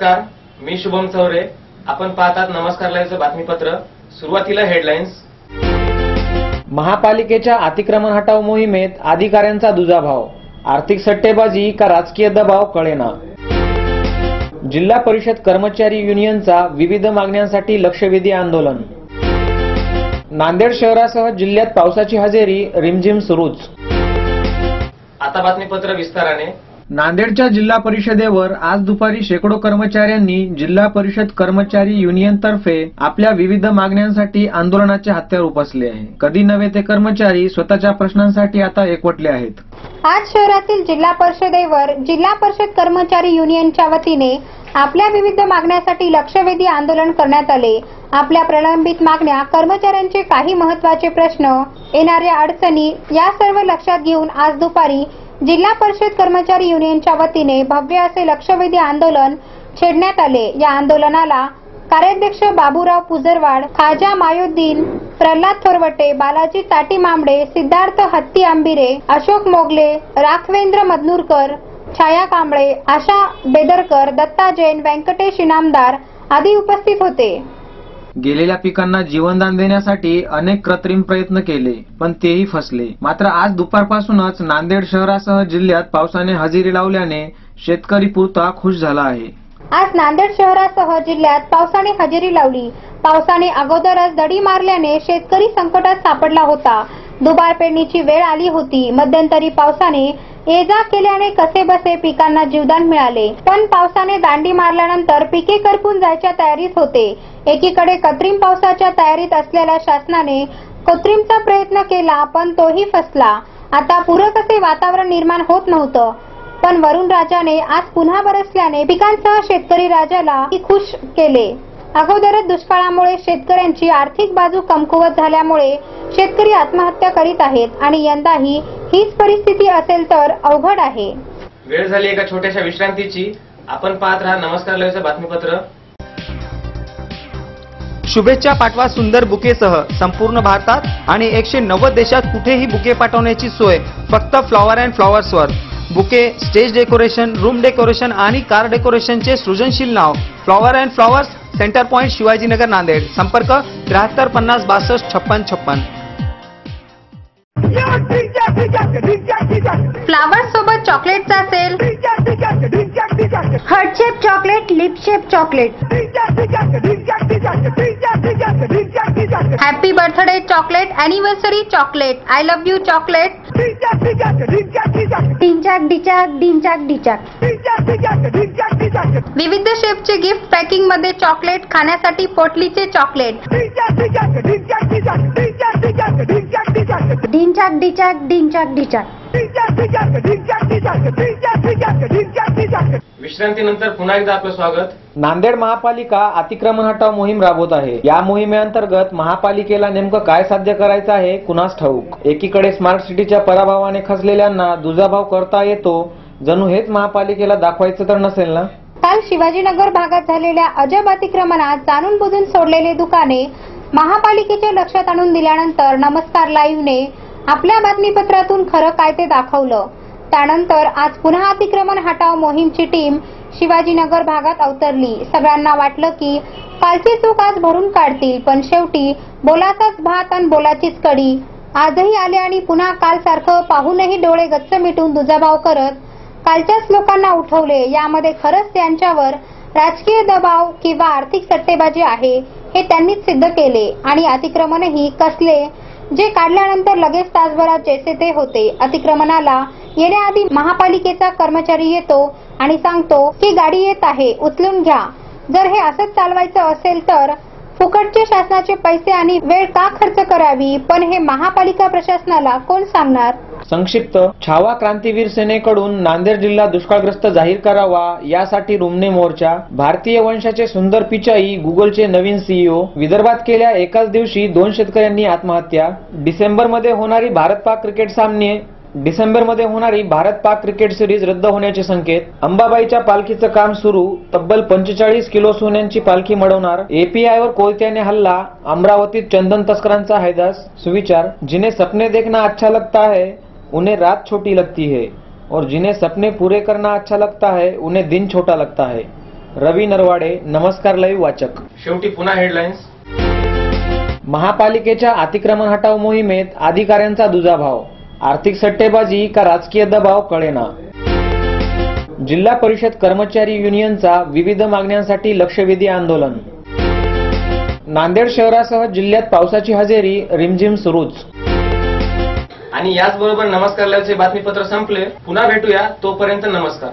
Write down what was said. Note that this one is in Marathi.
नमस्कार मी शुभम चौरे. आपण पाहतात नमस्कार लाईव्हचं बातमीपत्र. सुरुवातीला हेडलाईन्स महापालिकेच्या अतिक्रमण हटाव मोहिमेत अधिकाऱ्यांचा दुजाभाव. आर्थिक सट्टेबाजी का राजकीय दबाव कळेना. जिल्हा परिषद कर्मचारी युनियनचा विविध मागण्यांसाठी लक्षवेधी आंदोलन. नांदेड शहरासह जिल्ह्यात पावसाची हजेरी रिमझिम सुरूच. आता बातमीपत्र विस्ताराने. नांदेडच्या जिल्हा परिषदेवर आज दुपारी शेकडो कर्मचाऱ्यांनी जिल्हा परिषद कर्मचारी युनियनतर्फे आपल्या विविध मागण्यांसाठी आंदोलनाचे हत्यार उपसले आहे. कधी नव्हे ते कर्मचारी स्वतःच्या प्रश्नांसाठी आता एकवटले आहेत. आज शहरातील जिल्हा परिषदेवर जिल्हा परिषद कर्मचारी युनियनच्या वतीने आपल्या विविध मागण्यासाठी लक्षवेधी आंदोलन करण्यात आले. आपल्या प्रलंबित मागण्या कर्मचाऱ्यांचे काही महत्त्वाचे प्रश्न येणाऱ्या अडचणी या सर्व लक्षात घेऊन आज दुपारी जिल्हा परिषद कर्मचारी युनियनच्या वतीने भव्य असे लक्षवेधी आंदोलन छेडण्यात आले. या आंदोलनाला कार्याध्यक्ष बाबूराव पुजरवाड खाजा मायुद्दीन प्रल्हाद थोरवटे बालाजी ताटी मांबडे सिद्धार्थ हत्ती आंबिरे अशोक मोगले राखवेंद्र मदनूरकर छाया कांबळे आशा बेदरकर दत्ता जैन व्यंकटेश इनामदार आदी उपस्थित होते. गेलेल्या पिकांना जीवनदान देण्यासाठी अनेक कृत्रिम प्रयत्न केले पण तेही फसले. मात्र आज दुपारपासूनच नांदेड शहरासह जिल्ह्यात पावसाने हजेरी लावल्याने शेतकरी पुरता खुश झाला आहे. आज नांदेड शहरासह जिल्ह्यात पावसाने हजेरी लावली. पावसाने अगोदरच दडी मारल्याने शेतकरी संकटात सापडला होता. दुबार पेरणीची वेळ आली होती. मध्यंतरी पावसाने ये जा केल्याने कसे बसे पिकांना जीवदान मिळाले. पण पावसाने दांडी मारल्यानंतर पिके करपून जायच्या तयारीत होते. एकीकडे कृत्रिम पावसाच्या तयारीत असलेल्या शासनाने कृत्रिमचा प्रयत्न केला पण तोही फसला. आता पूरक असे वातावरण निर्माण होत नव्हतं. पण वरुण राजाने आज पुन्हा बरसल्याने पिकांसह शेतकरी राजाला खुश केले. अगोदरच दुष्काळामुळे शेतकऱ्यांची आर्थिक बाजू कमकुवत झाल्यामुळे शेतकरी आत्महत्या करीत आहेत आणि यंदाही हीच परिस्थिती असेल तर अवघड आहे. वेळ झाली एका छोट्याशा विश्रांतीची. आपण पाहत राहा नमस्कार बातमीपत्र. शुभेच्छा पाठवा सुंदर बुकेसह संपूर्ण भारतात आणि एकशे नव्वद देशात कुठेही बुके पाठवण्याची सोय फक्त flower and फ्लॉवर्सवर bouquet stage decoration room decoration आणि कार डेकोरेशनचे सृजनशील नाव flower and flowers centre point Shivajinagar Nanded. संपर्क त्र्याहत्तर पन्नास बासष्ट छप्पन छप्पन. फ्लावर सोबत चॉकलेटचा sale heart shape chocolate lip shape chocolate happy birthday chocolate anniversary chocolate I love you chocolate डिंचाक डिचाक डिंचाक डिचाक विविध शेपचे गिफ्ट पॅकिंगमध्ये चॉकलेट खाण्यासाठी पोटलीचे चॉकलेट डिंचाक डिचाक डिंचाक डिचाक विश्रांतीनंतर पुन्हा एकदा आपलं स्वागत. नांदेड महापालिका अतिक्रमण हटाव मोहीम राबवत आहे. या मोहिमेअंतर्गत महापालिकेला नेमकं काय साध्य करायचं आहे कुणास ठाऊक? एकीकडे स्मार्ट सिटीच्या पराभवाने खचलेल्यांना दुजाभाव करता येतो. जणू हेच महापालिकेला दाखवायचं तर नसेल ना? काल शिवाजीनगर भागात झालेल्या अजब अतिक्रमणात जाणून बुजून सोडलेले दुकाने महापालिकेच्या लक्षात आणून दिल्यानंतर नमस्कार लाईव्हने आपल्या बातमीपत्रातून खरं काय ते दाखवलं. त्यानंतर आज पुन्हा अतिक्रमण हटाव मोहीमची टीम शिवाजीनगर भागात अवतरली. सगळ्यांना वाटलं की कालची चूक आज भरून काढतील पण शेवटी बोलाचाच भात आणि बोलाचीच कडी. आजही आले आणि पुन्हा काल सारखं पाहूनही डोळे गच्च मिटून दुजाभाव करत कालच्याच लोकांना उठवले. यामध्ये खरंच त्यांच्यावर राजकीय दबाव किंवा आर्थिक सट्टेबाजी आहे हे त्यांनीच सिद्ध केले. आणि अतिक्रमणही कसले जे काढल्यानंतर लगेच तासभरात जैसे ते होते. अतिक्रमणाला येण्याआधी महापालिकेचा कर्मचारी येतो आणि सांगतो की गाडी येत आहे उचलून घ्या. जर हे असंच चालवायचं असेल तर फुकटचे शासनाचे पैसे आणि वेळ का खर्च करावी? पण हे महापालिका प्रशासनाला कोण सांगणार? संक्षिप्त छावा क्रांतीवीर सेनेकडून नांदेड जिल्हा दुष्काळग्रस्त जाहीर करावा यासाठी रुमने मोर्चा भारतीय वंशाचे सुंदर पिचाई गुगलचे नवीन सीईओ विदर्भात केल्या एकाच दिवशी दोन शेतकऱ्यांनी आत्महत्या. डिसेंबरमध्ये होणारी भारत पाक क्रिकेट सामने डिसेंबरमध्ये होणारी भारत पाक क्रिकेट सिरीज रद्द होण्याचे संकेत अंबाबाईच्या पालखीचं काम सुरू तब्बल पंचेचाळीस किलो सोन्यांची पालखी मडवणार एपीआय वर कोयत्याने हल्ला अमरावतीत चंदन तस्करांचा हैदास सुविचार जिन्हें सपने देखना अच्छा लगता है उन्हें रात छोटी लगती है और जिन्हें सपने पूरे करना अच्छा लगता है उन्हें दिन छोटा लगता है। रवी नरवाडे नमस्कार लाईव्ह वाचक। शेवटी पुन्हा हेडलाईन्स महापालिकेच्या अतिक्रमण हटाव मोहिमेत अधिकाऱ्यांचा दुजाभाव। आर्थिक सट्टेबाजी का राजकीय दबाव कळेना. जिल्हा परिषद कर्मचारी युनियनचा विविध मागण्यांसाठी लक्षवेधी आंदोलन. नांदेड शहरासह जिल्ह्यात पावसाची हजेरी रिमझिम सुरूच. आणि याचबरोबर नमस्कार बातमीपत्र संपले. पुन्हा भेटूया तोपर्यंत नमस्कार.